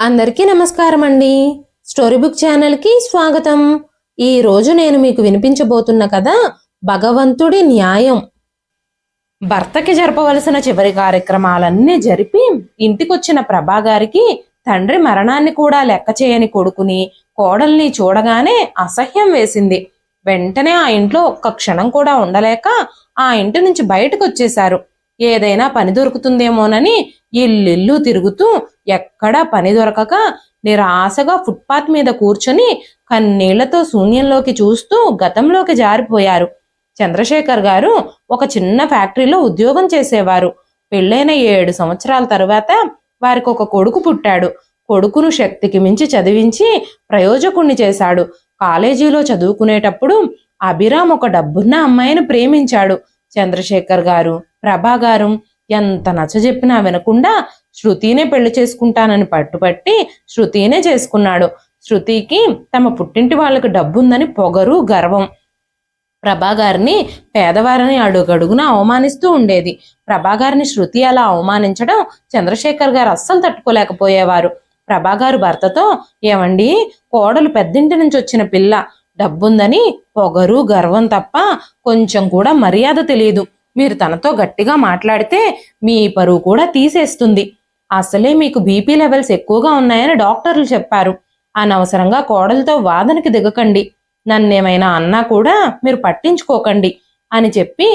అందరికీ నమస్కారం అండి స్టోరీ బుక్ ఛానల్కి స్వాగతం. ఈ రోజు నేను మీకు వినిపించబోతున్న కథ భగవంతుడి న్యాయం. భర్తకి జరపవలసిన చివరి కార్యక్రమాలన్నీ జరిపి ఇంటికొచ్చిన ప్రభాగారికి తండ్రి మరణాన్ని కూడా లెక్క చేయని కొడుకుని కోడల్ని చూడగానే అసహ్యం వేసింది. వెంటనే ఆ ఇంట్లో ఒక్క క్షణం కూడా ఉండలేక ఆ ఇంటి నుంచి బయటకు వచ్చేశారు ఏదైనా పని దొరుకుతుందేమోనని ఇల్లు తిరుగుతూ ఎక్కడా పని దొరకక నిరాశగా ఫుట్పాత్ మీద కూర్చొని కన్నీళ్ళతో శూన్యంలోకి చూస్తూ గతంలోకి జారిపోయారు. చంద్రశేఖర్ గారు ఒక చిన్న ఫ్యాక్టరీలో ఉద్యోగం చేసేవారు. పెళ్ళైన ఏడు సంవత్సరాల తరువాత వారికి ఒక కొడుకు పుట్టాడు. కొడుకును శక్తికి మించి చదివించి ప్రయోజకుణ్ణి చేశాడు. కాలేజీలో చదువుకునేటప్పుడు అభిరామ్ ఒక డబ్బున్న అమ్మాయిని ప్రేమించాడు. చంద్రశేఖర్ గారు ప్రభా గారు ఎంత నచ్చ చెప్పినా వినకుండా శృతినే పెళ్ళి చేసుకుంటానని పట్టుపట్టి శృతినే చేసుకున్నాడు. శృతికి తమ పుట్టింటి వాళ్ళకి డబ్బుందని పొగరు గర్వం. ప్రభాగారిని పేదవారిని అడుగడుగున అవమానిస్తూ ఉండేది. ప్రభాగారిని శృతి అలా అవమానించడం చంద్రశేఖర్ గారు అస్సలు తట్టుకోలేకపోయేవారు. ప్రభాగారు భర్తతో ఏమండి కోడలు పెద్దింటి నుంచి వచ్చిన పిల్ల డబ్బుందని పొగరు గర్వం తప్ప కొంచెం కూడా మర్యాద తెలియదు మీరు తనతో గట్టిగా మాట్లాడితే మీ పరువు కూడా తీసేస్తుంది. అసలే మీకు బీపీ లెవెల్స్ ఎక్కువగా ఉన్నాయని డాక్టర్లు చెప్పారు. అనవసరంగా కోడలతో వాదనకి దిగకండి. నన్నేమైనా అన్నా కూడా మీరు పట్టించుకోకండి అని చెప్పి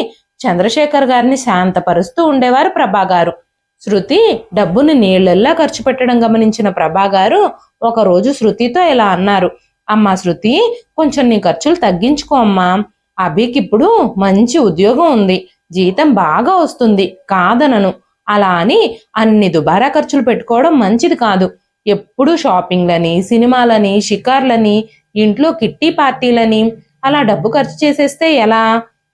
చంద్రశేఖర్ గారిని శాంతపరుస్తూ ఉండేవారు ప్రభాగారు శృతి డబ్బును నీళ్ళల్లా ఖర్చు పెట్టడం గమనించిన ప్రభాగారు ఒకరోజు శృతితో ఇలా అన్నారు. అమ్మా శృతి కొంచెం నీ ఖర్చులు తగ్గించుకో అమ్మా. అభికిప్పుడు మంచి ఉద్యోగం ఉంది. జీతం బాగా వస్తుంది కాదనను. అలా అని అన్ని దుబారా ఖర్చులు పెట్టుకోవడం మంచిది కాదు. ఎప్పుడు షాపింగ్లని సినిమాలని షికార్లని ఇంట్లో కిట్టి పార్టీలని అలా డబ్బు ఖర్చు చేసేస్తే ఎలా?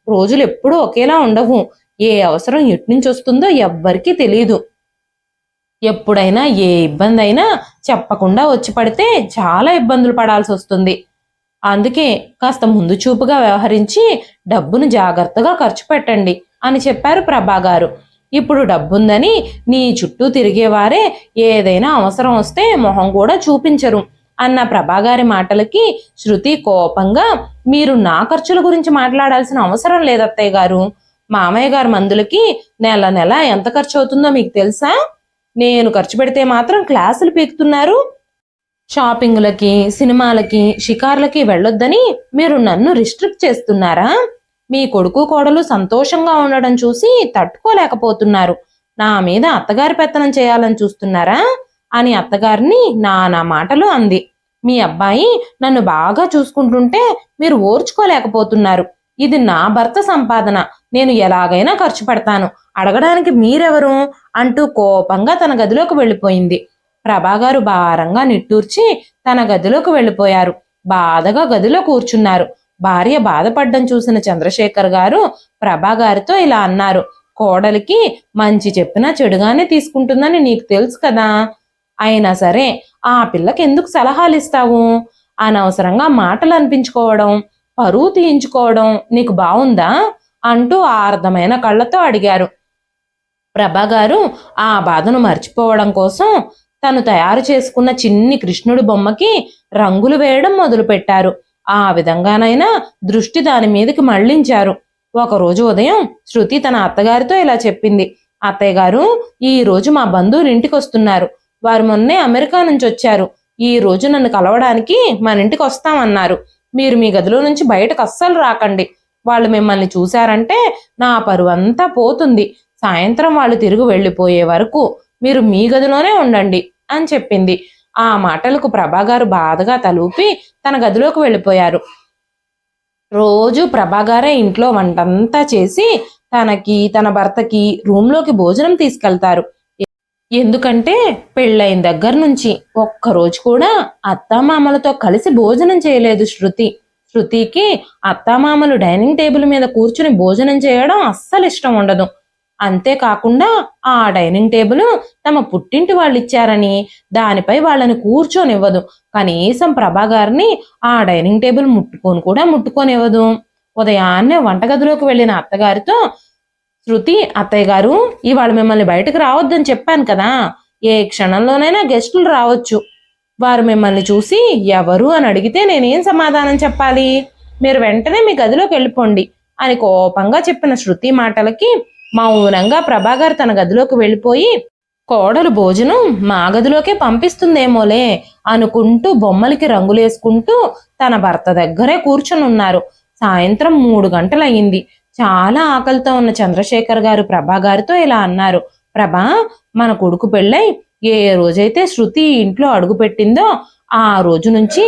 రోజులు ఎప్పుడూ ఒకేలా ఉండవు. ఏ అవసరం ఎట్నుంచి వస్తుందో ఎవ్వరికీ తెలియదు ఎప్పుడైనా ఏ ఇబ్బంది అయినా చెప్పకుండా వచ్చి పడితే చాలా ఇబ్బందులు పడాల్సి వస్తుంది. అందుకే కాస్త ముందు చూపుగా వ్యవహరించి డబ్బును జాగ్రత్తగా ఖర్చు పెట్టండి అని చెప్పారు ప్రభాగారు. ఇప్పుడు డబ్బుందని నీ చుట్టూ తిరిగేవారే ఏదైనా అవసరం వస్తే మొహం కూడా చూపించరు అన్న ప్రభాగారి మాటలకి శృతి కోపంగా మీరు నా ఖర్చుల గురించి మాట్లాడాల్సిన అవసరం లేదత్తయ్య గారు. మామయ్య గారి మందులకి నెల నెల ఎంత ఖర్చు అవుతుందో మీకు తెలుసా? నేను ఖర్చు పెడితే మాత్రం క్లాసులు పీకుతున్నారు. షాపింగ్లకి సినిమాలకి షికార్లకి వెళ్ళొద్దని మీరు నన్ను రిస్ట్రిక్ట్ చేస్తున్నారా? మీ కొడుకు కోడలు సంతోషంగా ఉండడం చూసి తట్టుకోలేకపోతున్నారు. నా మీద అత్తగారి పెత్తనం చేయాలని చూస్తున్నారా? అని అత్తగారిని నానా మాటలు అంది. మీ అబ్బాయి నన్ను బాగా చూసుకుంటుంటే మీరు ఓర్చుకోలేకపోతున్నారు. ఇది నా భర్త సంపాదన. నేను ఎలాగైనా ఖర్చు పెడతాను. అడగడానికి మీరెవరు? అంటూ కోపంగా తన గదిలోకి వెళ్ళిపోయింది. ప్రభాగారు భారంగా నిట్టూర్చి తన గదిలోకి వెళ్ళిపోయారు. బాధగా గదిలో కూర్చున్నారు. భార్య బాధపడ్డం చూసిన చంద్రశేఖర్ గారు ప్రభాగారితో ఇలా అన్నారు. కోడలికి మంచి చెప్పినా చెడుగానే తీసుకుంటుందని నీకు తెలుసు కదా. అయినా సరే ఆ పిల్లకి ఎందుకు సలహాలు ఇస్తావు? అనవసరంగా మాటలు అనిపించుకోవడం పరువు తీయించుకోవడం నీకు బావుందా? అంటూ ఆర్ధమైన కళ్ళతో అడిగారు. ప్రభాగారు ఆ బాధను మర్చిపోవడం కోసం తను తయారు చేసుకున్న చిన్ని కృష్ణుడి బొమ్మకి రంగులు వేయడం మొదలుపెట్టారు. ఆ విధంగానైనా దృష్టి దాని మీదకి మళ్ళించారు. ఒకరోజు ఉదయం శృతి తన అత్తగారితో ఇలా చెప్పింది. అత్తయ్య గారు ఈ రోజు మా బంధువులు ఇంటికి వస్తున్నారు. వారు మొన్నే అమెరికా నుంచి వచ్చారు. ఈ రోజు నన్ను కలవడానికి మన ఇంటికి వస్తామన్నారు. మీరు మీ గదిలో నుంచి బయటకు అస్సలు రాకండి. వాళ్ళు మిమ్మల్ని చూశారంటే నా పరువంతా పోతుంది. సాయంత్రం వాళ్ళు తిరిగి వెళ్ళిపోయే వరకు మీరు మీ గదిలోనే ఉండండి. అని చెప్పింది. ఆ మాటలకు ప్రభాగారు బాధగా తలూపి తన గదిలోకి వెళ్ళిపోయారు. రోజు ప్రభాగారే ఇంట్లో వంటంతా చేసి తనకి తన భర్తకి రూమ్లోకి భోజనం తీసుకెళ్తారు. ఎందుకంటే పెళ్ళైన దగ్గర నుంచి ఒక్కరోజు కూడా అత్తామామలతో కలిసి భోజనం చేయలేదు శృతి. శృతికి అత్తామామలు డైనింగ్ టేబుల్ మీద కూర్చుని భోజనం చేయడం అస్సలు ఇష్టం ఉండదు. అంతేకాకుండా ఆ డైనింగ్ టేబుల్ తమ పుట్టింటి వాళ్ళు ఇచ్చారని దానిపై వాళ్ళని కూర్చొనివ్వదు. కనీసం ప్రభాగారిని ఆ డైనింగ్ టేబుల్ ముట్టుకొని కూడా ముట్టుకొనివ్వదు. ఉదయాన్నే వంటగదిలోకి వెళ్ళిన అత్తగారితో శృతి అత్తయ్య గారు ఇవాళ మిమ్మల్ని బయటకు రావద్దని చెప్పాను కదా. ఏ క్షణంలోనైనా గెస్టులు రావచ్చు. వారు మిమ్మల్ని చూసి ఎవరు? అని అడిగితే నేనేం సమాధానం చెప్పాలి? మీరు వెంటనే మీ గదిలోకి వెళ్ళిపోండి అని కోపంగా చెప్పిన శృతి మాటలకి మౌనంగా ప్రభాకర్ తన గదిలోకి వెళ్ళిపోయి కోడలు భోజనం మా గదిలోకే పంపిస్తుందేమోలే అనుకుంటూ బొమ్మలకి రంగులేసుకుంటూ తన భర్త దగ్గరే కూర్చొని ఉన్నారు సాయంత్రం మూడు గంటలయ్యింది. చాలా ఆకలితో ఉన్న చంద్రశేఖర్ గారు ప్రభా గారితో ఇలా అన్నారు. ప్రభా మన కొడుకు పెళ్ళై ఏ రోజైతే శృతి ఇంట్లో అడుగు పెట్టిందో ఆ రోజు నుంచి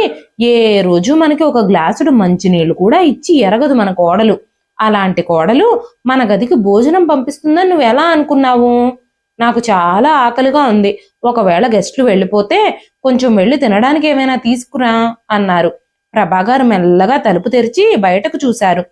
ఏ రోజు మనకి ఒక గ్లాసుడు మంచినీళ్ళు కూడా ఇచ్చి ఎరగదు మన కోడలు. అలాంటి కోడలు మన గదికి భోజనం పంపిస్తుందని నువ్వు ఎలా అనుకున్నావు? నాకు చాలా ఆకలిగా ఉంది. ఒకవేళ గెస్టులు వెళ్ళిపోతే కొంచెం వెళ్ళి తినడానికి ఏమైనా తీసుకురా అన్నారు. ప్రభాగారు మెల్లగా తలుపు తెరిచి బయటకు చూశారు.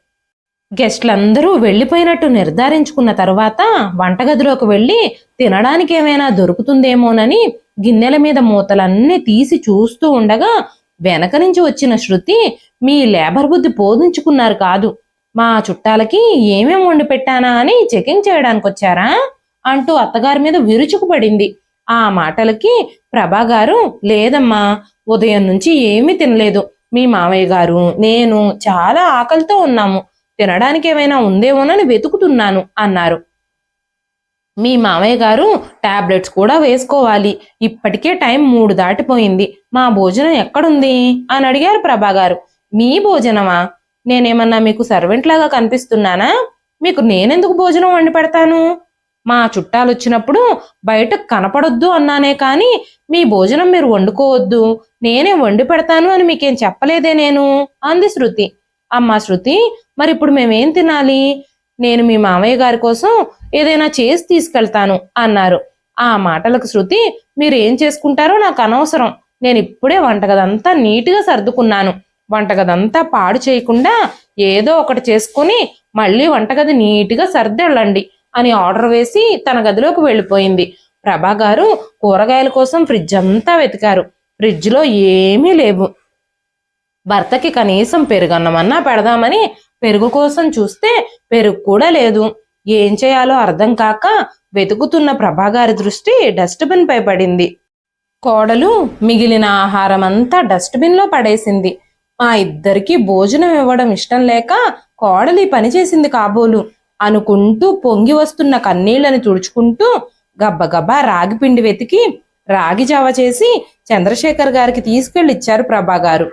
గెస్ట్లందరూ వెళ్ళిపోయినట్టు నిర్ధారించుకున్న తర్వాత వంటగదిలోకి వెళ్ళి తినడానికి ఏమైనా దొరుకుతుందేమోనని గిన్నెల మీద మూతలన్నీ తీసి చూస్తూ ఉండగా వెనక నుంచి వచ్చిన శృతి మీ లేబర్ బుద్ధి పోదించుకున్నారు కాదు. మా చుట్టాలకి ఏమేమి వండి పెట్టానా అని చెకింగ్ చేయడానికి వచ్చారా అంటూ అత్తగారి మీద విరుచుకుపడింది. ఆ మాటలకి ప్రభా గారు లేదమ్మా ఉదయం నుంచి ఏమీ తినలేదు. మీ మావయ్య గారు నేను చాలా ఆకలితో ఉన్నాము. తినడానికి ఏమైనా ఉందేమోనని వెతుకుతున్నాను అన్నారు. మీ మామయ్య గారు టాబ్లెట్స్ కూడా వేసుకోవాలి. ఇప్పటికే టైం మూడు దాటిపోయింది. మా భోజనం ఎక్కడుంది? అని అడిగారు ప్రభా గారు. మీ భోజనమా? నేనేమన్నా మీకు సర్వెంట్ లాగా కనిపిస్తున్నానా? మీకు నేనెందుకు భోజనం వండి పెడతాను? మా చుట్టాలు వచ్చినప్పుడు బయట కనపడొద్దు అన్నానే కానీ మీ భోజనం మీరు వండుకోవద్దు. నేనే వండి పెడతాను అని మీకేం చెప్పలేదే నేను. అంది శృతి. అమ్మా శృతి మరి ఇప్పుడు మేమేం తినాలి? నేను మీ మామయ్య గారి కోసం ఏదైనా చేసి తీసుకెళ్తాను అన్నారు. ఆ మాటలకు శృతి మీరు ఏం చేసుకుంటారో నాకు అనవసరం. నేను ఇప్పుడే వంటగదంతా నీట్గా సర్దుకున్నాను. వంటగదంతా పాడు చేయకుండా ఏదో ఒకటి చేసుకొని మళ్ళీ వంటగది నీట్గా సర్దెళ్ళండి అని ఆర్డర్ వేసి తన గదిలోకి వెళ్ళిపోయింది. ప్రభా గారు కూరగాయల కోసం ఫ్రిడ్జ్ అంతా వెతికారు. ఫ్రిడ్జ్లో ఏమీ లేవు. భర్తకి కనీసం పెరుగన్నమన్నా పెడదామని పెరుగు కోసం చూస్తే పెరుగు కూడా లేదు. ఏం చేయాలో అర్థం కాక వెతుకుతున్న ప్రభాగారి దృష్టి డస్ట్బిన్ పై పడింది. కోడలు మిగిలిన ఆహారం అంతా డస్ట్బిన్లో పడేసింది. మా ఇద్దరికి భోజనం ఇవ్వడం ఇష్టం లేక కోడలి పనిచేసింది పని చేసింది కాబోలు అనుకుంటూ పొంగి వస్తున్న కన్నీళ్ళను తుడుచుకుంటూ గబ్బగబ్బా రాగి పిండి వెతికి రాగి జావ చేసి చంద్రశేఖర్ గారికి తీసుకెళ్ళి ఇచ్చారు ప్రభా గారు.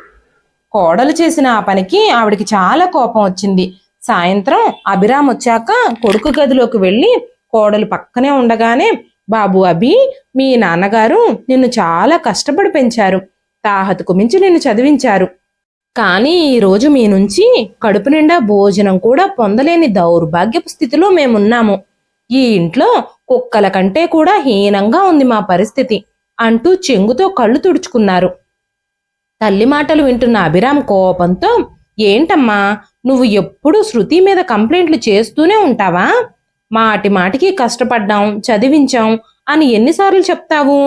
కోడలు చేసిన ఆ పనికి ఆవిడికి చాలా కోపం వచ్చింది. సాయంత్రం అభిరామ్ వచ్చాక కొడుకు గదిలోకి వెళ్ళి కోడలు పక్కనే ఉండగానే బాబు అభి మీ నాన్నగారు నిన్ను చాలా కష్టపడి పెంచారు. తాహతుకు మించి నిన్ను చదివించారు. కానీ ఈరోజు మీ నుంచి కడుపు నిండా భోజనం కూడా పొందలేని దౌర్భాగ్యపు స్థితిలో మేమున్నాము. ఈ ఇంట్లో కుక్కల కంటే కూడా హీనంగా ఉంది మా పరిస్థితి అంటూ చెంగుతో కళ్ళు తుడుచుకున్నారు. తల్లి మాటలు వింటున్న అభిరామ్ కోపంతో ఏంటమ్మా నువ్వు ఎప్పుడూ శృతి మీద కంప్లైంట్లు చేస్తూనే ఉంటావా? మాటి మాటికి కష్టపడ్డాం చదివించాం అని ఎన్నిసార్లు చెప్తావు?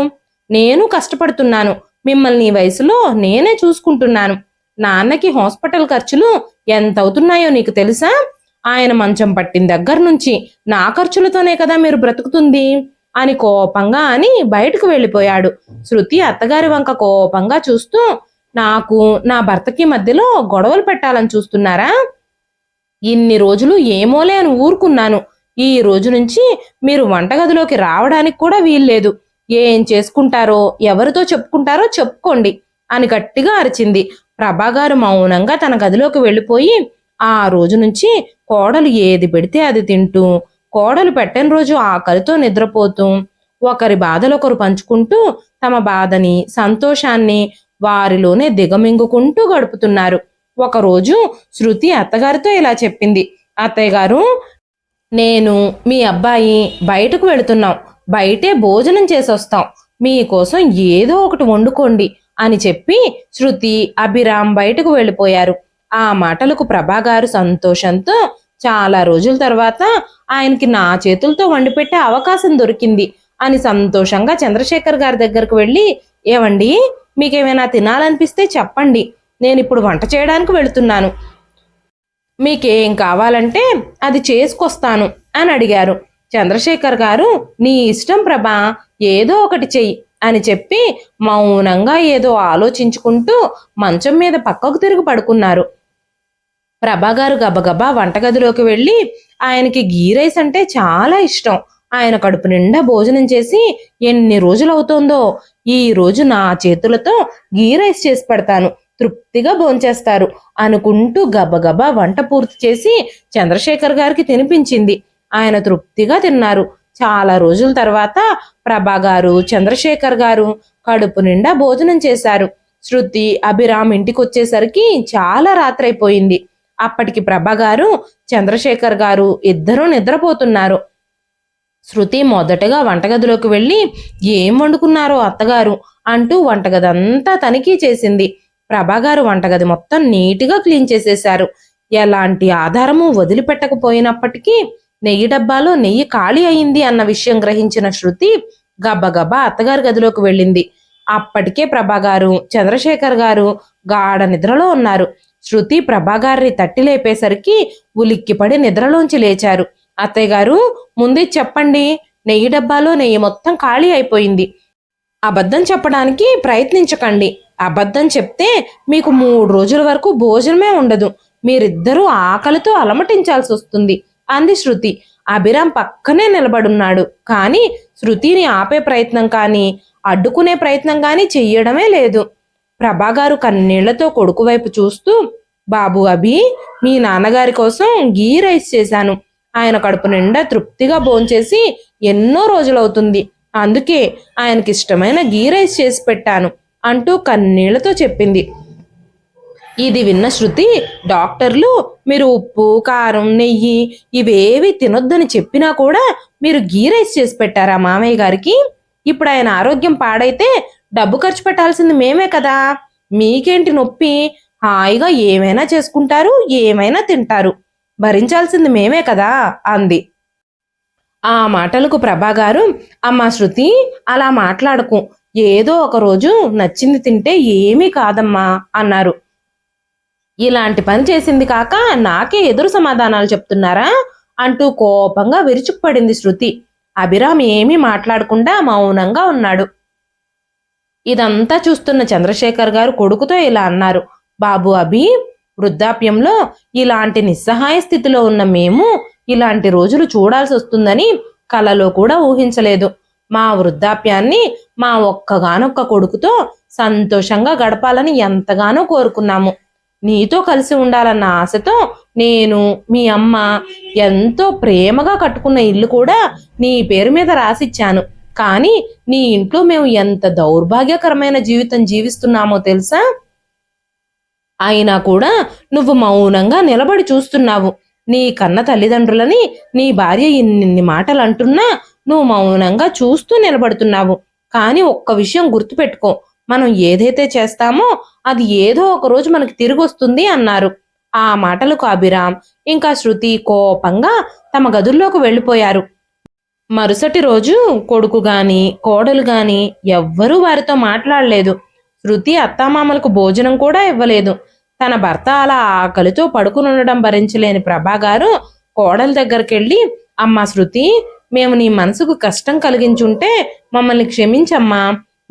నేను కష్టపడుతున్నాను. మిమ్మల్ని ఈ వయసులో నేనే చూసుకుంటున్నాను. నాన్నకి హాస్పిటల్ ఖర్చులు ఎంత అవుతున్నాయో నీకు తెలుసా? ఆయన మంచం పట్టిన దగ్గర నుంచి నా ఖర్చులతోనే కదా మీరు బ్రతుకుతుంది అని కోపంగా అని బయటకు వెళ్ళిపోయాడు. శృతి అత్తగారి వంక కోపంగా చూస్తూ నాకు నా భర్తకి మధ్యలో గొడవలు పెట్టాలని చూస్తున్నారా? ఇన్ని రోజులు ఏమోలే అని ఊరుకున్నాను. ఈ రోజు నుంచి మీరు వంటగదిలోకి రావడానికి కూడా వీల్లేదు. ఏం చేసుకుంటారో ఎవరితో చెప్పుకుంటారో చెప్పుకోండి అని గట్టిగా అరిచింది. ప్రభాగారు మౌనంగా తన గదిలోకి వెళ్ళిపోయి ఆ రోజు నుంచి కోడలు ఏది పెడితే అది తింటూ కోడలు పెట్టని రోజు ఆకలితో నిద్రపోతూ ఒకరి బాధలు ఒకరు పంచుకుంటూ తమ బాధని సంతోషాన్ని వారిలోనే దిగమింగుకుంటూ గడుపుతున్నారు. ఒకరోజు శృతి అత్తగారితో ఇలా చెప్పింది. అత్తయ్య గారు నేను మీ అబ్బాయి బయటకు వెళుతున్నాం. బయటే భోజనం చేసొస్తాం. మీకోసం ఏదో ఒకటి వండుకోండి. అని చెప్పి శృతి అభిరామ్ బయటకు వెళ్ళిపోయారు. ఆ మాటలకు ప్రభాగారు సంతోషంతో చాలా రోజుల తర్వాత ఆయనకి నా చేతులతో వండిపెట్టే అవకాశం దొరికింది అని సంతోషంగా చంద్రశేఖర్ గారి దగ్గరకు వెళ్ళి ఏవండి మీకేమైనా తినాలనిపిస్తే చెప్పండి. నేను ఇప్పుడు వంట చేయడానికి వెళుతున్నాను. మీకేం కావాలంటే అది చేసుకొస్తాను అని అడిగారు. చంద్రశేఖర్ గారు నీ ఇష్టం ప్రభా ఏదో ఒకటి చెయ్యి. అని చెప్పి మౌనంగా ఏదో ఆలోచించుకుంటూ మంచం మీద పక్కకు తిరిగి పడుకున్నారు. ప్రభాగారు గబగబా వంటగదిలోకి వెళ్ళి ఆయనకి గీ రైస్ అంటే చాలా ఇష్టం. ఆయన కడుపు నిండా భోజనం చేసి ఎన్ని రోజులు అవుతోందో ఈ రోజు నా చేతులతో గీ రైస్ చేసి పెడతాను. తృప్తిగా భోంచేస్తారు అనుకుంటూ గబగబా వంట పూర్తి చేసి చంద్రశేఖర్ గారికి తినిపించింది. ఆయన తృప్తిగా తిన్నారు. చాలా రోజుల తర్వాత ప్రభా గారు చంద్రశేఖర్ గారు కడుపు నిండా భోజనం చేశారు. శృతి అభిరామ్ ఇంటికి వచ్చేసరికి చాలా రాత్రైపోయింది. అప్పటికి ప్రభా గారు చంద్రశేఖర్ గారు ఇద్దరూ నిద్రపోతున్నారు. శృతి మొదటగా వంటగదిలోకి వెళ్ళి ఏం వండుకున్నారో అత్తగారు? అంటూ వంటగది అంతా తనిఖీ చేసింది. ప్రభాగారు వంటగది మొత్తం నీట్గా క్లీన్ చేసేశారు. ఎలాంటి ఆధారము వదిలిపెట్టకపోయినప్పటికీ నెయ్యి డబ్బాలో నెయ్యి ఖాళీ అయింది అన్న విషయం గ్రహించిన శృతి గబగబా అత్తగారి గదిలోకి వెళ్ళింది. అప్పటికే ప్రభాగారు చంద్రశేఖర్ గారు గాఢ నిద్రలో ఉన్నారు. శృతి ప్రభాగారిని తట్టి లేపేసరికి ఉలిక్కిపడి నిద్రలోంచి లేచారు. అత్తయ్య గారు ముందే చెప్పండి నెయ్యి డబ్బాలో నెయ్యి మొత్తం ఖాళీ అయిపోయింది. అబద్ధం చెప్పడానికి ప్రయత్నించకండి. అబద్ధం చెప్తే మీకు మూడు రోజుల వరకు భోజనమే ఉండదు. మీరిద్దరూ ఆకలితో అలమటించాల్సి వస్తుంది అంది శృతి. అభిరామ్ పక్కనే నిలబడున్నాడు. కానీ శృతిని ఆపే ప్రయత్నం కానీ అడ్డుకునే ప్రయత్నం కానీ చెయ్యడమే లేదు. ప్రభాగారు కన్నీళ్ళతో కొడుకు వైపు చూస్తూ బాబు అభి మీ నాన్నగారి కోసం గీ రైస్ చేశాను. ఆయన కడుపు నిండా తృప్తిగా భోంచేసి ఎన్నో రోజులవుతుంది. అందుకే ఆయనకి ఇష్టమైన గీ రైస్ చేసి పెట్టాను అంటూ కన్నీళ్ళతో చెప్పింది. ఇది విన్న శృతి డాక్టర్లు మీరు ఉప్పు కారం నెయ్యి ఇవేవి తినొద్దని చెప్పినా కూడా మీరు గీ రైస్ చేసి పెట్టారా మామయ్య గారికి? ఇప్పుడు ఆయన ఆరోగ్యం పాడైతే డబ్బు ఖర్చు పెట్టాల్సింది మేమే కదా. మీకేంటి నొప్పి? హాయిగా ఏమైనా చేసుకుంటారు ఏమైనా తింటారు. భరించాల్సింది మేమే కదా అంది. ఆ మాటలకు ప్రభాగారు అమ్మా శృతి అలా మాట్లాడకు. ఏదో ఒక రోజు నచ్చింది తింటే ఏమీ కాదమ్మా అన్నారు. ఇలాంటి పని చేసింది కాక నాకే ఎదురు సమాధానాలు చెప్తున్నారా? అంటూ కోపంగా విరుచుకుపడింది శృతి. అభిరామ్ ఏమీ మాట్లాడకుండా మౌనంగా ఉన్నాడు. ఇదంతా చూస్తున్న చంద్రశేఖర్ గారు కొడుకుతో ఇలా అన్నారు. బాబు అభి వృద్ధాప్యంలో ఇలాంటి నిస్సహాయ స్థితిలో ఉన్న మేము ఇలాంటి రోజులు చూడాల్సి వస్తుందని కలలో కూడా ఊహించలేదు. మా వృద్ధాప్యాన్ని మా ఒక్కగానొక్క కొడుకుతో సంతోషంగా గడపాలని ఎంతగానో కోరుకున్నాము. నీతో కలిసి ఉండాలన్న ఆశతో నేను మీ అమ్మ ఎంతో ప్రేమగా కట్టుకున్న ఇల్లు కూడా నీ పేరు మీద రాసిచ్చాను. కానీ నీ ఇంట్లో మేము ఎంత దౌర్భాగ్యకరమైన జీవితం జీవిస్తున్నామో తెలుసా? అయినా కూడా నువ్వు మౌనంగా నిలబడి చూస్తున్నావు. నీ కన్న తల్లిదండ్రులని నీ భార్య ఇన్నిన్ని మాటలు అంటున్నా నువ్వు మౌనంగా చూస్తూ నిలబడుతున్నావు. కానీ ఒక్క విషయం గుర్తుపెట్టుకో. మనం ఏదైతే చేస్తామో అది ఏదో ఒక రోజు మనకి తిరిగి వస్తుంది అన్నారు. ఆ మాటలకు అభిరామ్ ఇంకా శృతి కోపంగా తమ గదుల్లోకి వెళ్ళిపోయారు. మరుసటి రోజు కొడుకు గాని కోడలు గాని ఎవ్వరూ వారితో మాట్లాడలేదు. శృతి అత్తామామలకు భోజనం కూడా ఇవ్వలేదు. తన భర్త అలా ఆకలితో పడుకునుండడం భరించలేని ప్రభాగారు కోడల దగ్గరికి వెళ్ళి అమ్మా శృతి మేము నీ మనసుకు కష్టం కలిగించుంటే మమ్మల్ని క్షమించమ్మా.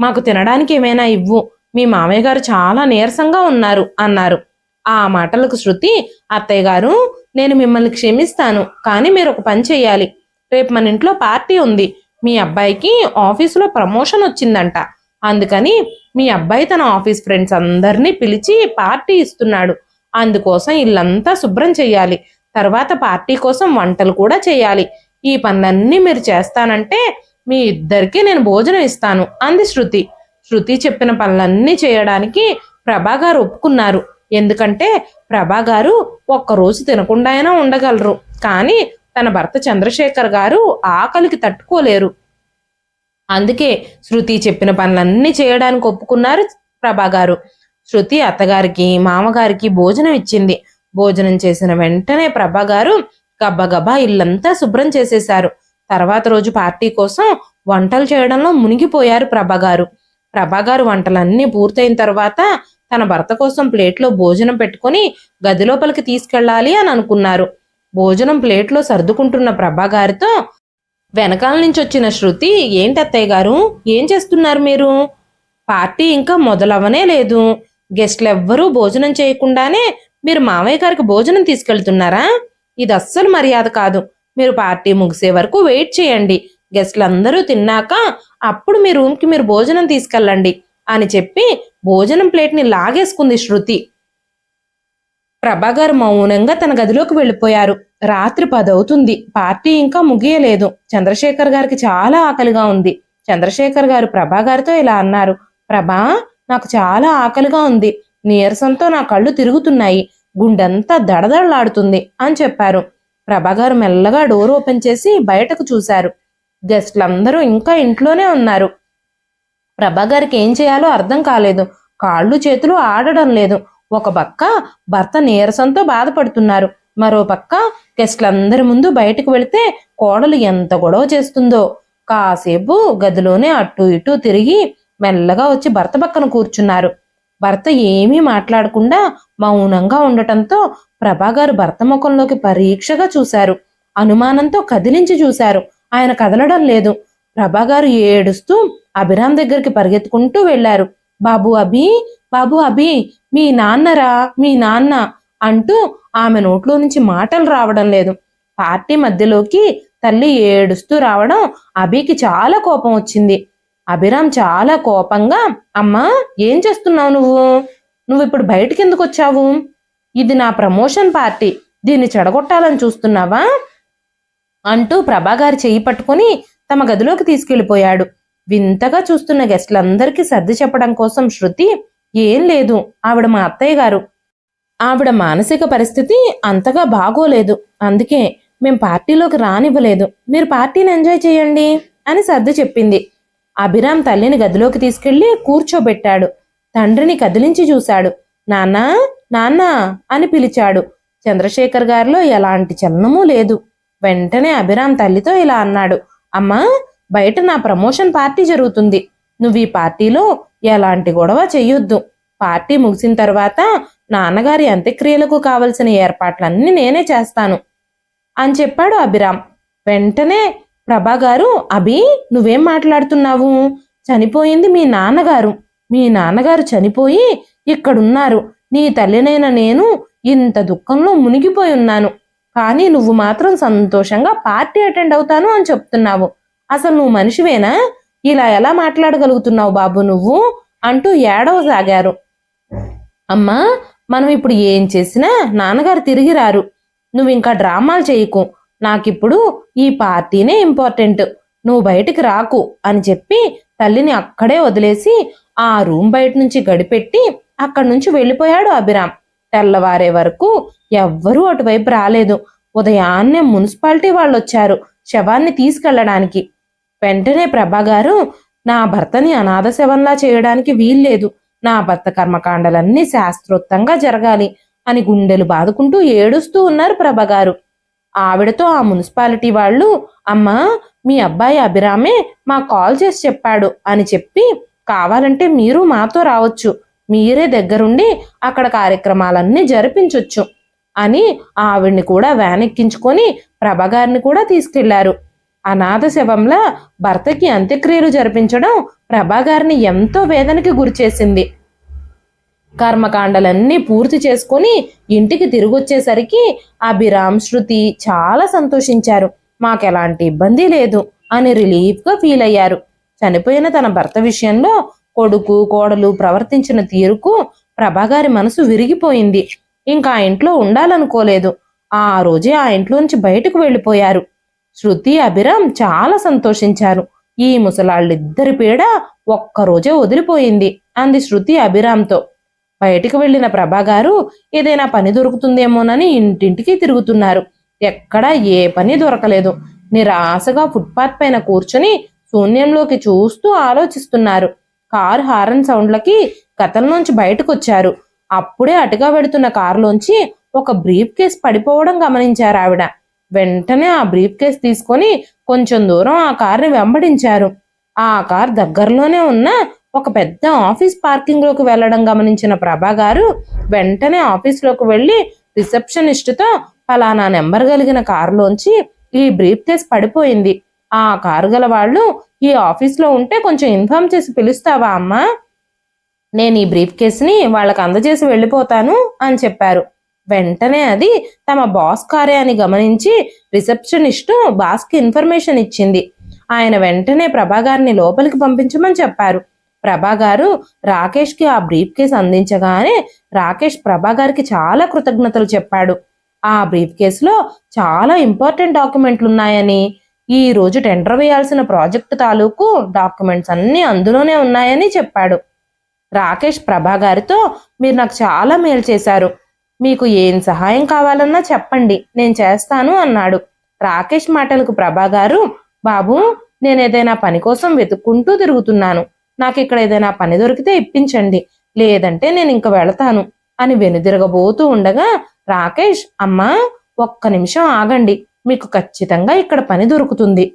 మాకు తినడానికి ఏమైనా ఇవ్వు. మీ మామయ్య గారు చాలా నీరసంగా ఉన్నారు అన్నారు. ఆ మాటలకు శృతి అత్తయ్య గారు నేను మిమ్మల్ని క్షమిస్తాను కానీ మీరు ఒక పని చేయాలి. రేపు మన ఇంట్లో పార్టీ ఉంది. మీ అబ్బాయికి ఆఫీసులో ప్రమోషన్ వచ్చిందంట. అందుకని మీ అబ్బాయి తన ఆఫీస్ ఫ్రెండ్స్ అందరినీ పిలిచి పార్టీ ఇస్తున్నాడు. అందుకోసం ఇల్లంతా శుభ్రం చేయాలి. తర్వాత పార్టీ కోసం వంటలు కూడా చేయాలి. ఈ పనులన్నీ మీరు చేస్తానంటే మీ ఇద్దరికి నేను భోజనం ఇస్తాను అంది శృతి. శృతి చెప్పిన పనులన్నీ చేయడానికి ప్రభాగారు ఒప్పుకున్నారు. ఎందుకంటే ప్రభాగారు ఒక్కరోజు తినకుండా అయినా ఉండగలరు. కానీ తన భర్త చంద్రశేఖర్ గారు ఆకలికి తట్టుకోలేరు. అందుకే శృతి చెప్పిన పనులన్నీ చేయడానికి ఒప్పుకున్నారు ప్రభాగారు శృతి అత్తగారికి మామగారికి భోజనం ఇచ్చింది. భోజనం చేసిన వెంటనే ప్రభాగారు గబగబా ఇల్లంతా శుభ్రం చేసేశారు. తర్వాత రోజు పార్టీ కోసం వంటలు చేయడంలో మునిగిపోయారు ప్రభాగారు ప్రభాగారు వంటలన్నీ పూర్తయిన తర్వాత తన భర్త కోసం ప్లేట్లో భోజనం పెట్టుకొని గది లోపలికి తీసుకెళ్ళాలి అని అనుకున్నారు. భోజనం ప్లేట్లో సర్దుకుంటున్న ప్రభాగారితో వెనకాల నుంచి వచ్చిన శృతి ఏంటి అత్తయ్య గారు? ఏం చేస్తున్నారు మీరు? పార్టీ ఇంకా మొదలవనే లేదు. గెస్ట్లు ఎవ్వరూ భోజనం చేయకుండానే మీరు మామయ్య గారికి భోజనం తీసుకెళ్తున్నారా? ఇది అస్సలు మర్యాద కాదు. మీరు పార్టీ ముగిసే వరకు వెయిట్ చేయండి. గెస్ట్లు అందరూ తిన్నాక అప్పుడు మీ రూమ్కి మీరు భోజనం తీసుకెళ్ళండి అని చెప్పి భోజనం ప్లేట్ని లాగేసుకుంది శృతి. ప్రభాగారు మౌనంగా తన గదిలోకి వెళ్ళిపోయారు. రాత్రి పదవుతుంది. పార్టీ ఇంకా ముగియలేదు. చంద్రశేఖర్ గారికి చాలా ఆకలిగా ఉంది. చంద్రశేఖర్ గారు ప్రభా గారితో ఇలా అన్నారు. ప్రభా నాకు చాలా ఆకలిగా ఉంది. నీరసంతో నా కళ్ళు తిరుగుతున్నాయి. గుండెంతా దడదడలాడుతుంది అని చెప్పారు. ప్రభాగారు మెల్లగా డోర్ ఓపెన్ చేసి బయటకు చూశారు. గెస్ట్లందరూ ఇంకా ఇంట్లోనే ఉన్నారు. ప్రభాగారికి ఏం చేయాలో అర్థం కాలేదు. కాళ్ళు చేతులు ఆడడం లేదు. ఒక పక్క భర్త నీరసంతో బాధపడుతున్నారు. మరో పక్క గెస్ట్లందరి ముందు బయటకు వెళితే కోడలు ఎంత గొడవ చేస్తుందో. కాసేపు గదిలోనే అటు ఇటు తిరిగి మెల్లగా వచ్చి భర్త పక్కన కూర్చున్నారు. భర్త ఏమీ మాట్లాడకుండా మౌనంగా ఉండటంతో ప్రభాగారు భర్త ముఖంలోకి పరీక్షగా చూశారు. అనుమానంతో కదిలించి చూశారు. ఆయన కదలడం లేదు. ప్రభాగారు ఏడుస్తూ అభిరామ్ దగ్గరికి పరిగెత్తుకుంటూ వెళ్ళారు బాబు అభి బాబు అభి మీ నాన్నరా మీ నాన్న అంటూ ఆమె నోట్లో నుంచి మాటలు రావడం లేదు. పార్టీ మధ్యలోకి తల్లి ఏడుస్తూ రావడం అభికి చాలా కోపం వచ్చింది. అభిరామ్ చాలా కోపంగా అమ్మా ఏం చేస్తున్నావు నువ్వు? నువ్వు ఇప్పుడు బయటికి ఎందుకు వచ్చావు? ఇది నా ప్రమోషన్ పార్టీ. దీన్ని చెడగొట్టాలని చూస్తున్నావా? అంటూ ప్రభాగారి చెయ్యి పట్టుకొని తమ గదిలోకి తీసుకెళ్ళిపోయాడు వింతగా చూస్తున్న గెస్టులందరికీ సర్ది చెప్పడం కోసం శృతి ఏం లేదు ఆవిడ మా అత్తయ్య గారు. ఆవిడ మానసిక పరిస్థితి అంతగా బాగోలేదు. అందుకే మేం పార్టీలోకి రానివ్వలేదు. మీరు పార్టీని ఎంజాయ్ చేయండి అని సర్ది చెప్పింది. అభిరామ్ తల్లిని గదిలోకి తీసుకెళ్ళి కూర్చోబెట్టాడు. తండ్రిని కదిలించి చూశాడు. నాన్నా నాన్నా అని పిలిచాడు. చంద్రశేఖర్ గారిలో ఎలాంటి చలనమూ లేదు. వెంటనే అభిరామ్ తల్లితో ఇలా అన్నాడు. అమ్మా బయట నా ప్రమోషన్ పార్టీ జరుగుతుంది. నువ్వు ఈ పార్టీలో ఎలాంటి గొడవ చెయ్యొద్దు. పార్టీ ముగిసిన తర్వాత నాన్నగారి అంత్యక్రియలకు కావలసిన ఏర్పాట్లన్నీ నేనే చేస్తాను అని చెప్పాడు అభిరామ్. వెంటనే ప్రభా గారు అభి నువ్వేం మాట్లాడుతున్నావు? చనిపోయింది మీ నాన్నగారు. మీ నాన్నగారు చనిపోయి ఇక్కడున్నారు. నీ తల్లినైన నేను ఇంత దుఃఖంలో మునిగిపోయి ఉన్నాను. కానీ నువ్వు మాత్రం సంతోషంగా పార్టీ అటెండ్ అవుతాను అని చెప్తున్నావు. అసలు నువ్వు మనిషివేనా? ఇలా ఎలా మాట్లాడగలుగుతున్నావు బాబు నువ్వు? అంటూ ఏడవసాగారు అమ్మా మనం ఇప్పుడు ఏం చేసినా నాన్నగారు తిరిగి రారు. నువ్వు ఇంకా డ్రామాలు చేయకు. నాకిప్పుడు ఈ పార్టీనే ఇంపార్టెంట్. నువ్వు బయటికి రాకు అని చెప్పి తల్లిని అక్కడే వదిలేసి ఆ రూమ్ బయట నుంచి గడిపెట్టి అక్కడి నుంచి వెళ్ళిపోయాడు అభిరామ్. తెల్లవారే వరకు ఎవ్వరూ అటువైపు రాలేదు. ఉదయాన్నే మున్సిపాలిటీ వాళ్ళు వచ్చారు శవాన్ని తీసుకెళ్ళడానికి వెంటనే ప్రభా గారు నా భర్తని అనాథ శవంలా చేయడానికి వీల్లేదు. నా భర్త కర్మకాండలన్నీ శాస్త్రోత్తంగా జరగాలి అని గుండెలు బాదుకుంటూ ఏడుస్తూ ఉన్నారు ప్రభగారు ఆవిడతో ఆ మున్సిపాలిటీ వాళ్ళు అమ్మా మీ అబ్బాయి అభిరామే మా కాల్ చేసి చెప్పాడు అని చెప్పి కావాలంటే మీరు మాతో రావచ్చు. మీరే దగ్గరుండి అక్కడ కార్యక్రమాలన్నీ జరిపించొచ్చు అని ఆవిడ్ని కూడా వ్యాన్ ఎక్కించుకొని ప్రభగారిని కూడా తీసుకెళ్ళారు. అనాథ శవంలా భర్తకి అంత్యక్రియలు జరిపించడం ప్రభాగారిని ఎంతో వేదనకి గురిచేసింది కర్మకాండలన్నీ పూర్తి చేసుకొని ఇంటికి తిరిగొచ్చేసరికి అభిరామ్ శృతి చాలా సంతోషించారు. మాకెలాంటి ఇబ్బంది లేదు అని రిలీఫ్గా ఫీల్ అయ్యారు చనిపోయిన తన భర్త విషయంలో కొడుకు కోడలు ప్రవర్తించిన తీరుకు ప్రభాగారి మనసు విరిగిపోయింది. ఇంకా ఆ ఇంట్లో ఉండాలనుకోలేదు. ఆ రోజే ఆ ఇంట్లోంచి బయటకు వెళ్ళిపోయారు. శృతి అభిరామ్ చాలా సంతోషించారు. ఈ ముసలాళ్ళిద్దరి పీడ ఒక్కరోజే వదిలిపోయింది అంది శృతి అభిరామ్తో. బయటికి వెళ్ళిన ప్రభాగారు ఏదైనా పని దొరుకుతుందేమోనని ఇంటింటికి తిరుగుతున్నారు. ఎక్కడా ఏ పని దొరకలేదు. నిరాశగా ఫుట్పాత్ పైన కూర్చొని శూన్యంలోకి చూస్తూ ఆలోచిస్తున్నారు. కారు హారన్ సౌండ్లకి గతంలోంచి బయటకొచ్చారు. అప్పుడే అటుగా వెడుతున్న కారులోంచి ఒక బ్రీఫ్ కేస్ పడిపోవడం గమనించారు ఆవిడ. వెంటనే ఆ బ్రీఫ్ కేస్ తీసుకొని కొంచెం దూరం ఆ కార్ని వెంబడించారు. ఆ కార్ దగ్గరలోనే ఉన్న ఒక పెద్ద ఆఫీస్ పార్కింగ్లోకి వెళ్ళడం గమనించిన ప్రభా గారు వెంటనే ఆఫీస్లోకి రిసెప్షనిస్ట్తో రిసెప్షనిస్ట్తో ఫలానా నెంబర్ కలిగిన కారులోంచి ఈ బ్రీఫ్ కేస్ పడిపోయింది. ఆ కారు గల వాళ్ళు ఈ ఆఫీస్లో ఉంటే కొంచెం ఇన్ఫార్మ్ చేసి పిలుస్తావా అమ్మా? నేను ఈ బ్రీఫ్ కేసుని వాళ్ళకి అందజేసి వెళ్ళిపోతాను అని చెప్పారు. వెంటనే అది తమ బాస్ కారే అని గమనించి రిసెప్షనిస్టు బాస్కి ఇన్ఫర్మేషన్ ఇచ్చింది. ఆయన వెంటనే ప్రభాగారిని లోపలికి పంపించమని చెప్పారు. ప్రభాగారు రాకేష్కి ఆ బ్రీఫ్ కేసు అందించగానే రాకేష్ ప్రభాగారికి చాలా కృతజ్ఞతలు చెప్పాడు. ఆ బ్రీఫ్ కేసులో చాలా ఇంపార్టెంట్ డాక్యుమెంట్లు ఉన్నాయని ఈ రోజు టెండర్ వేయాల్సిన ప్రాజెక్టు తాలూకు డాక్యుమెంట్స్ అన్నీ అందులోనే ఉన్నాయని చెప్పాడు. రాకేష్ ప్రభా గారితో మీరు నాకు చాలా మేలు చేశారు. మీకు ఏం సహాయం కావాలన్నా చెప్పండి నేను చేస్తాను అన్నాడు. రాకేష్ మాటలకు ప్రభా గారు బాబు నేను ఏదైనా పని కోసం వెతుక్కుంటూ తిరుగుతున్నాను. నాకు ఇక్కడ ఏదైనా పని దొరికితే ఇప్పించండి. లేదంటే నేను ఇంక వెళతాను అని వెనుదిరగబోతూ ఉండగా రాకేష్ అమ్మా ఒక్క నిమిషం ఆగండి. మీకు ఖచ్చితంగా ఇక్కడ పని దొరుకుతుంది.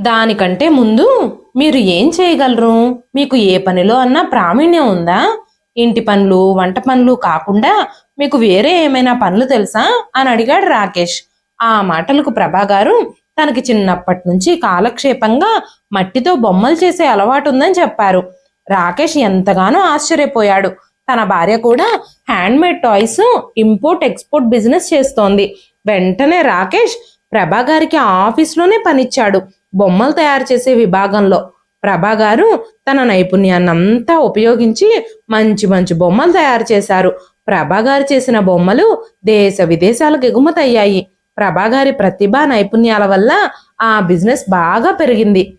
దానికంటే ముందు మీరు ఏం చేయగలరు? మీకు ఏ పనిలో అన్నా ప్రావీణ్యం ఉందా? ఇంటి పనులు వంట పనులు కాకుండా మీకు వేరే ఏమైనా పనులు తెలుసా? అని అడిగాడు రాకేష్. ఆ మాటలకు ప్రభా గారు తనకి చిన్నప్పటి నుంచి కాలక్షేపంగా మట్టితో బొమ్మలు చేసే అలవాటు ఉందని చెప్పారు. రాకేష్ ఎంతగానో ఆశ్చర్యపోయాడు. తన భార్య కూడా handmade toys import export business చేస్తోంది. వెంటనే రాకేష్ ప్రభా గారికి ఆఫీస్లోనే పనిచ్చాడు. బొమ్మలు తయారు చేసే విభాగంలో. ప్రభా గారు తన నైపుణ్యాన్ని అంతా ఉపయోగించి మంచి మంచి బొమ్మలు తయారు చేశారు. ప్రభా గారు చేసిన బొమ్మలు దేశ విదేశాలకు ఎగుమతయ్యాయి. ప్రభా గారి ప్రతిభ నైపుణ్యాల వల్ల ఆ బిజినెస్ బాగా పెరిగింది.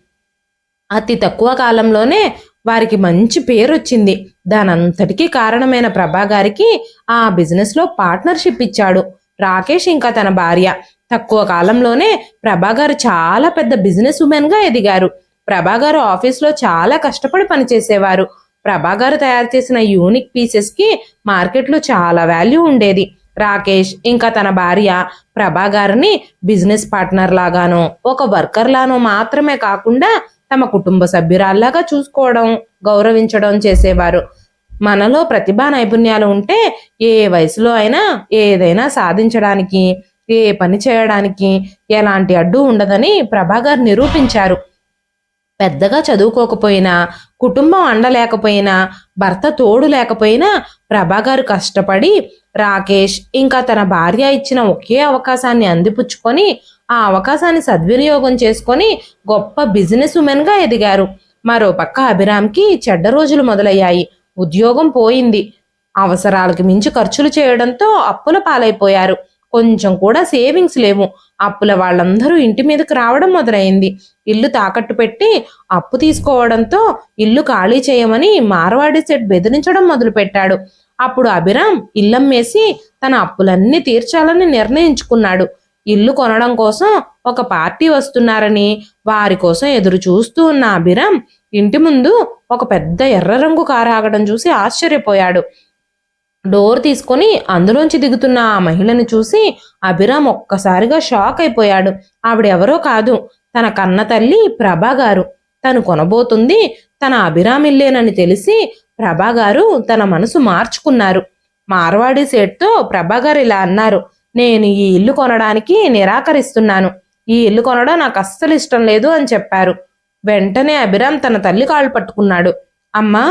అతి తక్కువ కాలంలోనే వారికి మంచి పేరు వచ్చింది దానంతటికీ కారణమైన ప్రభా గారికి ఆ బిజినెస్లో పార్ట్నర్షిప్ ఇచ్చాడు. రాకేష్ ఇంకా తన భార్య. తక్కువ కాలంలోనే ప్రభా గారు చాలా పెద్ద బిజినెస్ ఉమెన్గా ఎదిగారు. ప్రభాగారు ఆఫీస్లో చాలా కష్టపడి పనిచేసేవారు. ప్రభా గారు తయారు చేసిన యూనిక్ పీసెస్కి మార్కెట్లో చాలా వాల్యూ ఉండేది. రాకేష్ ఇంకా తన భార్య ప్రభాగారిని బిజినెస్ పార్ట్నర్ లాగానో ఒక వర్కర్ లానో మాత్రమే కాకుండా తమ కుటుంబ సభ్యురాల్లాగా చూసుకోవడం గౌరవించడం చేసేవారు. మనలో ప్రతిభా నైపుణ్యాలు ఉంటే ఏ వయసులో అయినా ఏదైనా సాధించడానికి ఏ పని చేయడానికి ఎలాంటి అడ్డు ఉండదని ప్రభాగారు నిరూపించారు. పెద్దగా చదువుకోకపోయినా కుటుంబం అండలేకపోయినా భర్త తోడు లేకపోయినా ప్రభాగారు కష్టపడి రాకేష్ ఇంకా తన భార్య ఇచ్చిన ఒకే అవకాశాన్ని అందిపుచ్చుకొని ఆ అవకాశాన్ని సద్వినియోగం చేసుకొని గొప్ప బిజినెస్ ఉమెన్గా ఎదిగారు. మరో పక్క అభిరామ్కి చెడ్డ రోజులు మొదలయ్యాయి. ఉద్యోగం పోయింది. అవసరాలకు మించి ఖర్చులు చేయడంతో అప్పుల పాలైపోయారు. కొంచెం కూడా సేవింగ్స్ లేవు. అప్పుల వాళ్ళందరూ ఇంటి మీదకి రావడం మొదలైంది. ఇల్లు తాకట్టు పెట్టి అప్పు తీసుకోవడంతో ఇల్లు ఖాళీ చేయమని మార్వాడి సెట్ బెదిరించడం మొదలుపెట్టాడు. అప్పుడు అభిరామ్ ఇల్లమ్మేసి తన అప్పులన్నీ తీర్చాలని నిర్ణయించుకున్నాడు. ఇల్లు కొనడం కోసం ఒక పార్టీ వస్తున్నారని వారి కోసం ఎదురు చూస్తూ ఉన్న అభిరామ్ ఇంటి ముందు ఒక పెద్ద ఎర్ర రంగు కారు ఆగడం చూసి ఆశ్చర్యపోయాడు. డోర్ తీసుకొని అందులోంచి దిగుతున్న ఆ మహిళను చూసి అభిరామ్ ఒక్కసారిగా షాక్ అయిపోయాడు. ఆవిడెవరో కాదు. తన కన్న తల్లి ప్రభా గారు. తను కొనబోతుంది తన అభిరామిల్లేనని తెలిసి ప్రభా గారు తన మనసు మార్చుకున్నారు. మార్వాడి సేట్తో ప్రభా గారు ఇలా అన్నారు. నేను ఈ ఇల్లు కొనడానికి నిరాకరిస్తున్నాను. ఈ ఇల్లు కొనడం నాకు అస్సలు ఇష్టం లేదు అని చెప్పారు. వెంటనే అభిరామ్ తన తల్లి కాళ్ళు పట్టుకున్నాడు. అమ్మా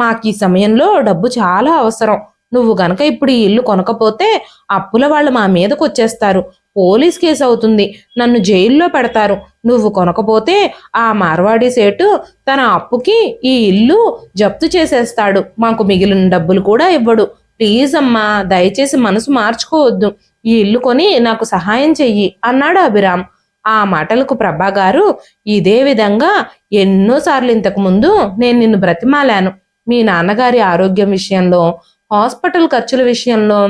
మాకు ఈ సమయంలో డబ్బు చాలా అవసరం. నువ్వు గనక ఇప్పుడు ఈ ఇల్లు కొనకపోతే అప్పుల వాళ్ళు మా మీదకు వచ్చేస్తారు పోలీస్ కేసు అవుతుంది. నన్ను జైల్లో పెడతారు. నువ్వు కొనకపోతే ఆ మార్వాడి సేటు తన అప్పుకి ఈ ఇల్లు జప్తు చేసేస్తాడు. మాకు మిగిలిన డబ్బులు కూడా ఇవ్వడు. ప్లీజ్ అమ్మా దయచేసి మనసు మార్చుకోవద్దు. ఈ ఇల్లు కొని నాకు సహాయం చెయ్యి అన్నాడు అభిరామ్. ఆ మాటలకు ప్రభా గారు ఇదే విధంగా ఎన్నోసార్లు ఇంతకుముందు నేను నిన్ను బ్రతిమాలాను. మీ నాన్నగారి ఆరోగ్యం విషయంలో హాస్పిటల్ ఖర్చుల విషయంలో.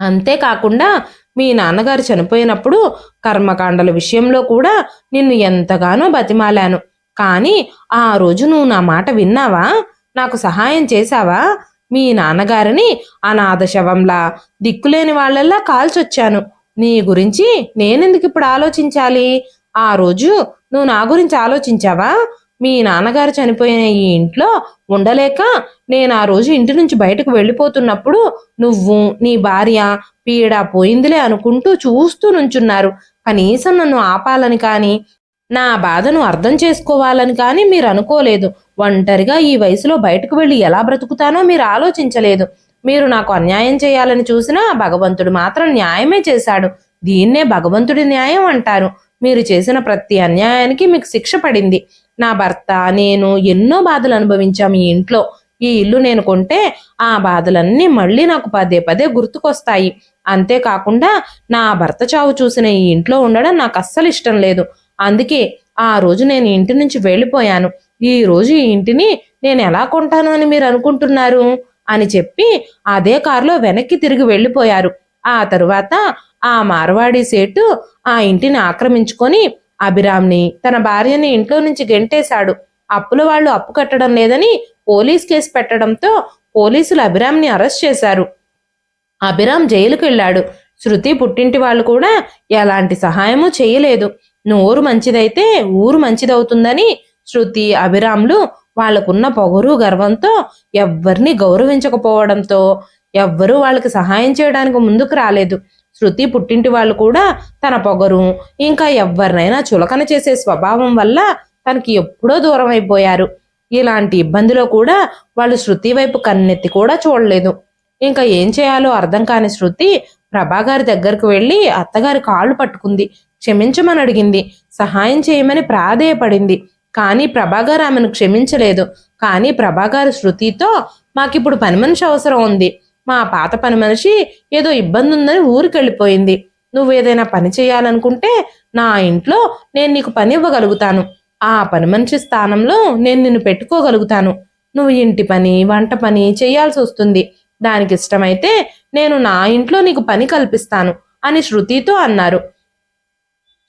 అంతేకాకుండా మీ నాన్నగారు చనిపోయినప్పుడు కర్మకాండల విషయంలో కూడా నిన్ను ఎంతగానో బతిమాలాను. కానీ ఆ రోజు నువ్వు నా మాట విన్నావా? నాకు సహాయం చేశావా? మీ నాన్నగారిని అనాథ శవంలా దిక్కులేని వాళ్ళల్లా కాల్చొచ్చాను. నీ గురించి నేనెందుకు ఇప్పుడు ఆలోచించాలి? ఆ రోజు నువ్వు నా గురించి ఆలోచించావా? మీ నాన్నగారు చనిపోయిన ఈ ఇంట్లో ఉండలేక నేను ఆ రోజు ఇంటి నుంచి బయటకు వెళ్ళిపోతున్నప్పుడు నువ్వు నీ భార్య పీడ పోయిందిలే అనుకుంటూ చూస్తూ నుంచున్నారు. కనీసం నన్ను ఆపాలని కానీ నా బాధను అర్థం చేసుకోవాలని కానీ మీరు అనుకోలేదు. ఒంటరిగా ఈ వయసులో బయటకు వెళ్ళి ఎలా బ్రతుకుతానో మీరు ఆలోచించలేదు. మీరు నాకు అన్యాయం చేయాలని చూసినా భగవంతుడు మాత్రం న్యాయమే చేశాడు. దీన్నే భగవంతుడి న్యాయం అంటారు. మీరు చేసిన ప్రతి అన్యాయానికి మీకు శిక్ష పడింది. నా భర్త నేను ఎన్నో బాధలు అనుభవించాం ఈ ఇంట్లో. ఈ ఇల్లు నేను కొంటే ఆ బాధలన్నీ మళ్ళీ నాకు పదే పదే గుర్తుకొస్తాయి. అంతేకాకుండా నా భర్త చావు చూసిన ఈ ఇంట్లో ఉండడం నాకు అస్సలు ఇష్టం లేదు. అందుకే ఆ రోజు నేను ఇంటి నుంచి వెళ్ళిపోయాను. ఈ రోజు ఈ ఇంటిని నేను ఎలా కొంటాను అని మీరు అనుకుంటున్నారు? అని చెప్పి అదే కారులో వెనక్కి తిరిగి వెళ్ళిపోయారు. ఆ తరువాత ఆ మార్వాడి సేటు ఆ ఇంటిని ఆక్రమించుకొని అభిరామ్ని తన భార్యని ఇంట్లో నుంచి గెంటేశాడు. అప్పుల వాళ్ళు అప్పు కట్టడం లేదని పోలీస్ కేసు పెట్టడంతో పోలీసులు అభిరామ్ని అరెస్ట్ చేశారు. అభిరామ్ జైలుకు వెళ్ళాడు. శృతి పుట్టింటి వాళ్ళు కూడా ఎలాంటి సహాయము చేయలేదు. నోరు మంచిదైతే ఊరు మంచిదవుతుందని శృతి అభిరామ్లు వాళ్ళకున్న పొగరు గర్వంతో ఎవ్వరిని గౌరవించకపోవడంతో ఎవ్వరూ వాళ్ళకి సహాయం చేయడానికి ముందుకు రాలేదు. శృతి పుట్టింటి వాళ్ళు కూడా తన పొగరు ఇంకా ఎవరినైనా చులకన చేసే స్వభావం వల్ల తనకి ఎప్పుడో దూరం అయిపోయారు. ఇలాంటి ఇబ్బందిలో కూడా వాళ్ళు శృతి వైపు కన్నెత్తి కూడా చూడలేదు. ఇంకా ఏం చేయాలో అర్థం కాని శృతి ప్రభాగారి దగ్గరకు వెళ్ళి అత్తగారి కాళ్ళు పట్టుకుంది. క్షమించమని అడిగింది. సహాయం చేయమని ప్రాధేయపడింది. కానీ ప్రభాగారు ఆమెను క్షమించలేదు. కానీ ప్రభాగారు శృతితో మాకిప్పుడు పని మనిషి అవసరం ఉంది. మా పాత పని మనిషి ఏదో ఇబ్బంది ఉందని ఊరికెళ్ళిపోయింది. నువ్వేదైనా పని చేయాలనుకుంటే నా ఇంట్లో నేను నీకు పని ఇవ్వగలుగుతాను. ఆ పని మనిషి స్థానంలో నేను నిన్ను పెట్టుకోగలుగుతాను. నువ్వు ఇంటి పని వంట పని చేయాల్సి వస్తుంది. దానికి ఇష్టమైతే నేను నా ఇంట్లో నీకు పని కల్పిస్తాను అని శృతితో అన్నారు.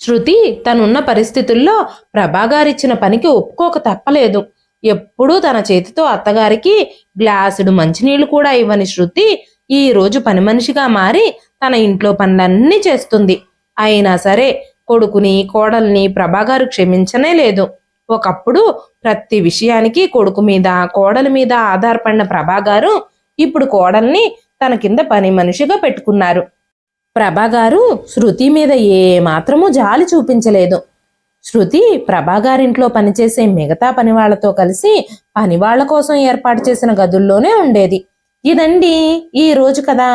శృతి తనున్న పరిస్థితుల్లో ప్రభాగారిచ్చిన పనికి ఒప్పుకోక తప్పలేదు. ఎప్పుడూ తన చేతితో అత్తగారికి గ్లాసుడు మంచినీళ్ళు కూడా ఇవ్వని శృతి ఈ రోజు పని మనిషిగా మారి తన ఇంట్లో పనులన్నీ చేస్తుంది. అయినా సరే కొడుకుని కోడల్ని ప్రభాగారు క్షమించనే లేదు. ఒకప్పుడు ప్రతి విషయానికి కొడుకు మీద కోడలి మీద ఆధారపడిన ప్రభాగారు ఇప్పుడు కోడల్ని తన కింద పని మనిషిగా పెట్టుకున్నారు. ప్రభాగారు శృతి మీద ఏ జాలి చూపించలేదు. శృతి ప్రభాగారింట్లో పనిచేసే మిగతా పనివాళ్ళతో కలిసి పనివాళ్ళ కోసం ఏర్పాటు చేసిన గదుల్లోనే ఉండేది. ఇదండి ఈ రోజు కదా